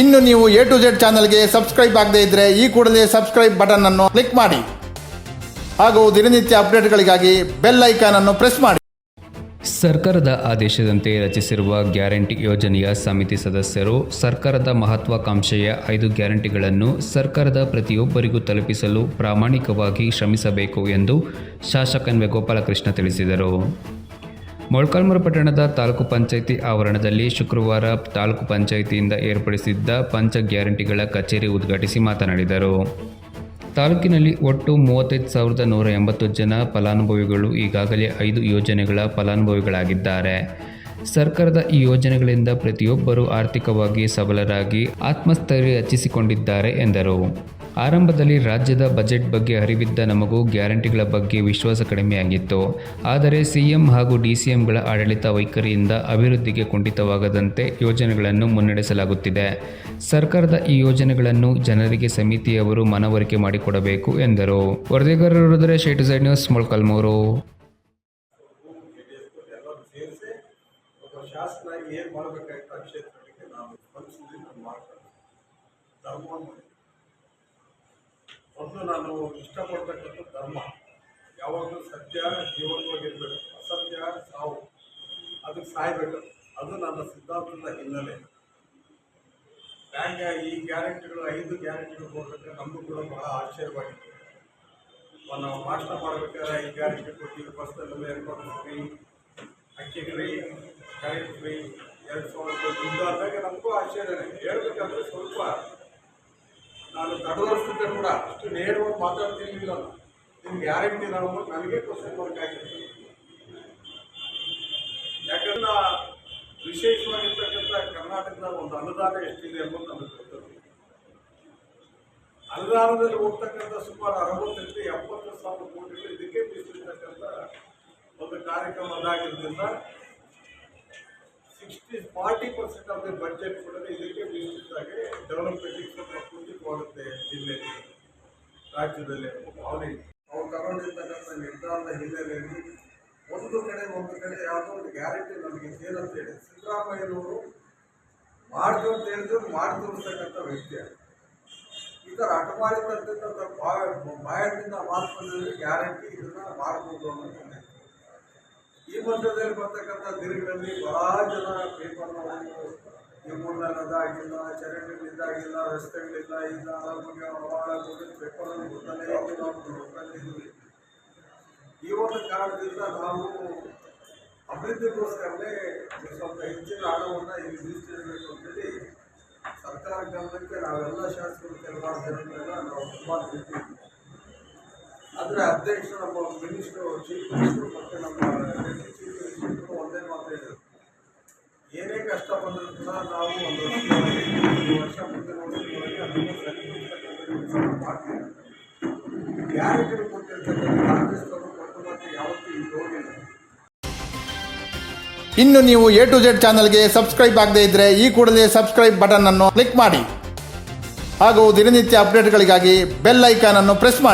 ಇನ್ನು ನೀವು A to Z ಚಾನಲ್ಗೆ ಸಬ್ಸ್ಕ್ರೈಬ್ ಆಗದೇ ಇದ್ರೆ ಈ ಕೂಡಲೇ ಸಬ್ಸ್ಕ್ರೈಬ್ ಬಟನ್ ಅನ್ನು ಕ್ಲಿಕ್ ಮಾಡಿ ಹಾಗೂ ದಿನನಿತ್ಯ ಅಪ್ಡೇಟ್ಗಳಿಗಾಗಿ ಬೆಲ್ ಐಕಾನ್ ಅನ್ನು ಪ್ರೆಸ್ ಮಾಡಿ ಸರ್ಕಾರದ ಆದೇಶದಂತೆ ರಚಿಸಿರುವ ಗ್ಯಾರಂಟಿ ಯೋಜನೆಯ ಸಮಿತಿ ಸದಸ್ಯರು ಸರ್ಕಾರದ ಮಹತ್ವಾಕಾಂಕ್ಷೆಯ ಐದು ಗ್ಯಾರಂಟಿಗಳನ್ನು ಸರ್ಕಾರದ ಪ್ರತಿಯೊಬ್ಬರಿಗೂ ತಲುಪಿಸಲು ಪ್ರಾಮಾಣಿಕವಾಗಿ ಶ್ರಮಿಸಬೇಕು ಎಂದು ಶಾಸಕ. ಗೋಪಾಲಕೃಷ್ಣ ತಿಳಿಸಿದರು ಮೊಳಕಾಲ್ಮೂರು ಪಟ್ಟಣದ ತಾಲೂಕು ಪಂಚಾಯಿತಿ ಆವರಣದಲ್ಲಿ ಶುಕ್ರವಾರ ತಾಲೂಕು ಪಂಚಾಯಿತಿಯಿಂದ ಏರ್ಪಡಿಸಿದ್ದ ಪಂಚ ಗ್ಯಾರಂಟಿಗಳ ಕಚೇರಿ ಉದ್ಘಾಟಿಸಿ ಮಾತನಾಡಿದರು. ತಾಲೂಕಿನಲ್ಲಿ ಒಟ್ಟು ಮೂವತ್ತೈದು ಸಾವಿರದ ನೂರ ಎಂಬತ್ತು ಜನ ಫಲಾನುಭವಿಗಳು ಈಗಾಗಲೇ ಐದು ಯೋಜನೆಗಳ ಫಲಾನುಭವಿಗಳಾಗಿದ್ದಾರೆ. ಸರ್ಕಾರದ ಈ ಯೋಜನೆಗಳಿಂದ ಪ್ರತಿಯೊಬ್ಬರೂ ಆರ್ಥಿಕವಾಗಿ ಸಬಲರಾಗಿ ಆತ್ಮಸ್ಥೈರ್ಯ ಹೆಚ್ಚಿಸಿಕೊಂಡಿದ್ದಾರೆ ಎಂದರು. ಆರಂಭದಲ್ಲಿ ರಾಜ್ಯದ ಬಜೆಟ್ ಬಗ್ಗೆ ಅರಿವಿದ್ದ ನಮಗೂ ಗ್ಯಾರಂಟಿಗಳ ಬಗ್ಗೆ ವಿಶ್ವಾಸ ಕಡಿಮೆಯಾಗಿತ್ತು. ಆದರೆ ಸಿಎಂ ಹಾಗೂ ಡಿಸಿಎಂಗಳ ಆಡಳಿತ ವೈಖರಿಯಿಂದ ಅಭಿವೃದ್ಧಿಗೆ ಕುಂಠಿತವಾಗದಂತೆ ಯೋಜನೆಗಳನ್ನು ಮುನ್ನಡೆಸಲಾಗುತ್ತಿದೆ. ಸರ್ಕಾರದ ಈ ಯೋಜನೆಗಳನ್ನು ಜನರಿಗೆ ಸಮಿತಿಯವರು ಮನವರಿಕೆ ಮಾಡಿಕೊಡಬೇಕು ಎಂದರು. ವರದಿಗಾರರು ಶೇಟು ಸೈಡ್ ನ್ಯೂಸ್ ಮೊಳಕಲ್ಮೂರು. ಏನು ಮಾಡಬೇಕಾಗಿತ್ತು ಆ ಕ್ಷೇತ್ರಗಳಿಗೆ ನಾವು ಒಂದು ನಾನು ಇಷ್ಟಪಡ್ತಕ್ಕಂಥ ಧರ್ಮ ಯಾವಾಗಲೂ ಸತ್ಯ, ಜೀವನವಾಗಿರ್ಬೇಕು. ಅಸತ್ಯ, ಸಾವು. ಅದಕ್ಕೆ ಸಾಯ್ಬೇಕು. ಅದು ನನ್ನ ಸಿದ್ಧಾಂತದ ಹಿನ್ನೆಲೆ. ಬ್ಯಾಂಕ್ ಈ ಗ್ಯಾರಂಟಿಗಳು, ಐದು ಗ್ಯಾರಂಟಿಗಳು ಕೊಡ್ಬೇಕಾದ್ರೆ ನಮಗೂ ಕೂಡ ಬಹಳ ಆಶ್ಚರ್ಯವಾಗಿತ್ತು. ನಾವು ಭಾಷಣ ಮಾಡ್ಬೇಕಾದ್ರೆ ಈ ಗ್ಯಾರಂಟಿ ಕೊಟ್ಟಿದ್ದು ಬಸ್ನಲ್ಲಿ ಏರ್ಪೋರ್ಟ್ ಫ್ರೀ, ಅಕ್ಕಿ ಫ್ರೀ, ಕರೆಂಟ್ ಫ್ರೀ, ಎರಡು ಸಾವಿರ ರೂಪಾಯಿ ದುಡ್ಡು ಆದಾಗ ನಮಗೂ ಆಶ್ಚರ್ಯ. ಹೇಳ್ಬೇಕಂದ್ರೆ ಸ್ವಲ್ಪ ನಾನು ತಡವರ್ಸ್ತಿದ್ದೆ ಕೂಡ ಅಷ್ಟು ನೇರವಾಗಿ ಮಾತಾಡ್ತಿರ್ಲಿಲ್ಲ ನಿಮ್ಗೆ ಗ್ಯಾರಂಟಿ ನಾನು ನನಗೆ ಕ್ವಶನ್ ಆಗಿದೆ. ಯಾಕಂದ್ರೆ ವಿಶೇಷವಾಗಿರ್ತಕ್ಕಂಥ ಕರ್ನಾಟಕದ ಒಂದು ಅನುದಾನ ಎಷ್ಟಿದೆ ಎಂಬುದು ನಮಗೆ ಗೊತ್ತಿದೆ ಅನುದಾನದಲ್ಲಿ ಹೋಗ್ತಕ್ಕಂಥ ಸುಮಾರು ಅರವತ್ತರಿಂದ ಎಪ್ಪತ್ತು ಸಾವಿರ ಕೋಟಿ ಇದಕ್ಕೆ ಮೀಸಲಿರ್ತಕ್ಕಂಥ ಒಂದು ಕಾರ್ಯಕ್ರಮ ಅದಾಗಿರೋದ್ರಿಂದ sixty forty percent of the budget ಕೂಡ ಇದಕ್ಕೆ ಮೀಸಲಿಟ್ಟಾಗೆ ಡೆವಲಪ್ಮೆಂಟಿಗೆ ಜಿಲ್ಲೆಯಲ್ಲಿ, ರಾಜ್ಯದಲ್ಲಿ ಭಾವನೆ. ಅವ್ರು ತಗೊಂಡಿರ್ತಕ್ಕಂಥ ನಿರ್ಧಾರದ ಹಿನ್ನೆಲೆಯಲ್ಲಿ ಒಂದು ಕಡೆ ಒಂದು ಕಡೆ ಯಾವುದೋ ಒಂದು ಗ್ಯಾರಂಟಿ ನಮಗೆ ಸೇರಂತೇಳಿ ಸಿದ್ದರಾಮಯ್ಯನವರು ಮಾಡ್ದು ಅಂತ ಹೇಳಿದ್ರು ಮಾಡಿ ತೋರಿಸ್ತಕ್ಕಂಥ ವ್ಯಕ್ತಿ ಈ ಥರ ಹಠಮಾರಿತನದಿಂದ ಬಾಯ ಬಾಯದಿಂದ ಮಾತು ಬಂದಿದ್ರೆ ಗ್ಯಾರಂಟಿ ಇದನ್ನ ಮಾಡ್ಬೋದು ಅನ್ನೋ ಇದೆ. ಈ ಮಧ್ಯದಲ್ಲಿ ಬರ್ತಕ್ಕಂಥ ದಿನಗಳಲ್ಲಿ ಬಹಳ ಜನ ಪೇಪರ್ನ ಓದಿ ಈ ಮೂರ್ನಾಲ್ ಅದಾಗಿಲ್ಲ ಚರಂಡಿಗಳು ಇದಾಗಿಲ್ಲ ರಸ್ತೆಗಳಿಲ್ಲ ಇಲ್ಲ ನಮಗೆ ಹಾಳಾಗೋದು ಪೇಪರಲ್ಲಿ ಗೊತ್ತಲೇ ಇದ್ದು ನಾವು ನೋಡ್ಕೊಂಡಿದ್ದೀವಿ ಈ ಒಂದು ಕಾರಣದಿಂದ ನಾವು ಅಭಿವೃದ್ಧಿಗೋಸ್ಕರನೇ ಸ್ವಲ್ಪ ಹೆಚ್ಚಿನ ಹಣವನ್ನು ಇಲ್ಲಿ ಮೀಸಲಿಡಬೇಕು ಅಂತೇಳಿ ಸರ್ಕಾರ ಗಮನಕ್ಕೆ ನಾವೆಲ್ಲ ಶಾಸಕರು ಕೆಲವಾರು ಜನಗಳೆಲ್ಲ ನಾವು ತುಂಬ ತಿಳ್ತೀವಿ ಆದರೆ ಅಧ್ಯಕ್ಷ ನಮ್ಮ ಮಿನಿಸ್ಟ್ರು ಚೀಫ್ ಮಿನಿಸ್ಟ್ರು ಮತ್ತು ನಮ್ಮ ಏನೇ ಕಷ್ಟ ಬಂದರೂ ಕೂಡ ನಾವು ಒಂದು ವರ್ಷ ಮುಂದೆ ನೋಡೋದ್ರೊಳಗೆ ಅದನ್ನು ಸರಿಪಡಿಸ್ತಕ್ಕಂಥ ಕೆಲಸ ಮಾಡ್ತೀವಿ ಗ್ಯಾರಂಟಿ ಕೊಟ್ಟಿರ್ತಕ್ಕಂಥ ಕಾಂಗ್ರೆಸ್ನವರು ಕೊಟ್ಟು ಮತ್ತೆ ಯಾವತ್ತೂ ಇಲ್ಲಿ ಹೋಗಿಲ್ಲ. ಇನ್ನು ನೀವು ಎ ಟು ಜೆಡ್ ಚಾನಲ್ಗೆ ಸಬ್ಸ್ಕ್ರೈಬ್ ಆಗದೇ ಇದ್ರೆ ಈ ಕೂಡಲೇ ಸಬ್ಸ್ಕ್ರೈಬ್ ಬಟನ್ ಅನ್ನು ಕ್ಲಿಕ್ ಮಾಡಿ. ಹಾಗೂ ದಿನನಿತ್ಯ ಅಪ್ಡೇಟ್ಗಳಿಗಾಗಿ ಬೆಲ್ ಐಕಾನ್ ಅನ್ನು ಪ್ರೆಸ್ ಮಾಡಿ.